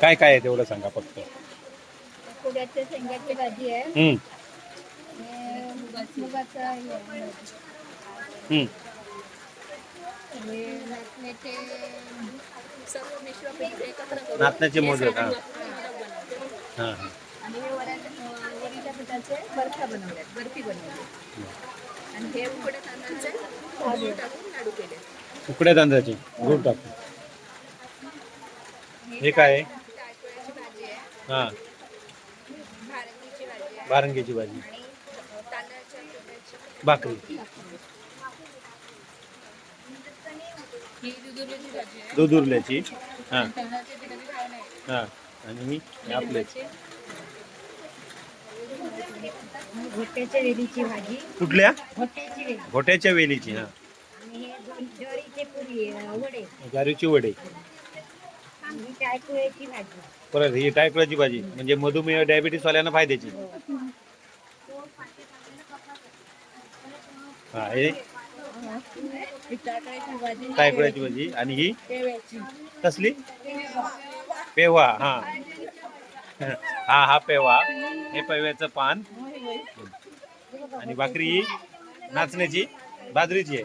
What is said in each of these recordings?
काय काय आहे तेवढं सांगा फक्त कुड्याच्या शेंगाची भाजी आहे हम्म, आणि मुगाचं हे आहे. हम्म. हे नाचण्याचे सर्व मिश्र पीठ एकत्र करून नाचण्याचे मोदक हा हा. हा हा. आणि हे वड्या वडीच्या पिठाचे बर्फा बनवल्यात बर्फी बनवली आणि हे उकडे तांदळाचे गूळ टाकून लाडू केले उकड्या तांदळाचे गुड टाकून हे काय आहे हा. भारंगीची भाजी. भाकरी. दुधुरीची भाजी आहे दूध उरल्याची हा. हा. आणि मी आपले. घोट्याच्या वेलीची भाजी. कुठल्या? घोट्याच्या वेलीची हा. ज्वारीचे वडे. भाजी? परत ही टायकळाची भाजी म्हणजे मधुमेह डायबिटीस वाल्यांना फायद्याची. हा हे ही भाजी भाजी आणि ही कसली? पेवा हा. हा हा पेवा हे पेव्याचं पान. आणि भाकरी ही नाचण्याची बाजरीची आहे.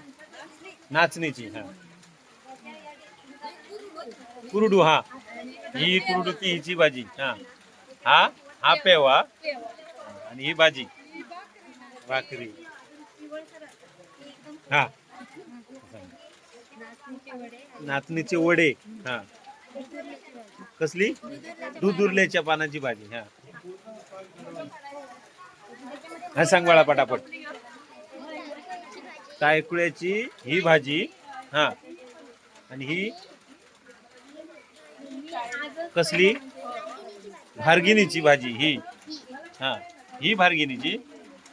नाचणीची हा. कुरडू हा. ही कुरडू ती हिची भाजी हा. हा? हा पेवा. आणि ही भाजी. भाकरी. हा. नाचणीचे वडे हा. कसली? दूध उरल्याच्या पानाची भाजी हा. हा सांग बाळा पटापट. तायकुळ्याची ही भाजी हा. आणि ही कसली? भारगिनीची भाजी ही. हा ही भारगिनीची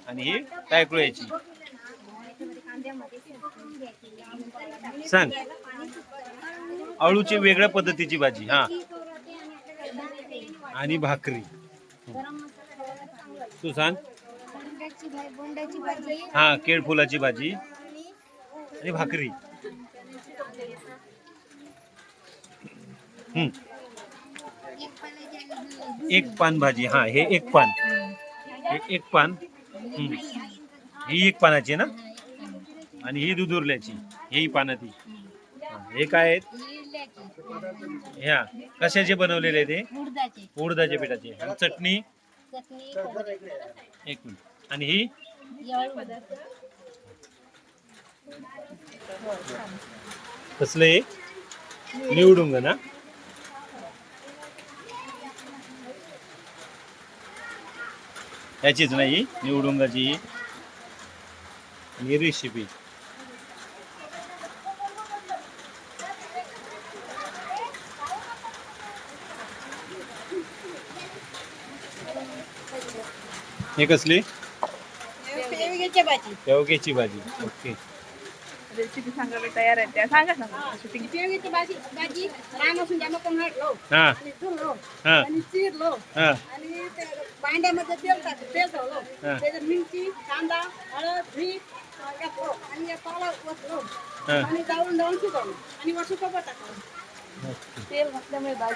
आणि ही टायकुळ्याची. सांग. अळूची वेगळ्या पद्धतीची भाजी हा. आणि भाकरी. तू सांग. हा केळफुलाची भाजी आणि भाकरी. एक पान भाजी हा हे एक पान. हे एक पान. ही एक पानाची ना? आणि ही दुधुरल्याची ही पानं ती हा, काय आहेत? ह्या कशाचे बनवलेले ते? उडदाची. उडदाच्या पिठाचे. आणि चटणी? एक मिनिट. आणि ही? कसलं निवडुंग ना. याचीच नाही निवडुंगाची ही. रेसिपी हे कसली? शेवग्याची भाजी. ओके. रेसिपी सांगायला तयार आहे त्या. सांगा सांगा. शेवग्याची भाजी भाजी. करून हटलो हा. हा. आणि चिरलो हा. आणि ते भांड्यामध्ये तेल टाकलं तेल ठेवलो हा. त्याच्यात मिरची कांदा हळद मीठ अं, आणि या पाला हा. आणि जाऊन जाऊन शिजवलं आणि वरती सोबत टाकलं तेल घातल्यामुळे भाजी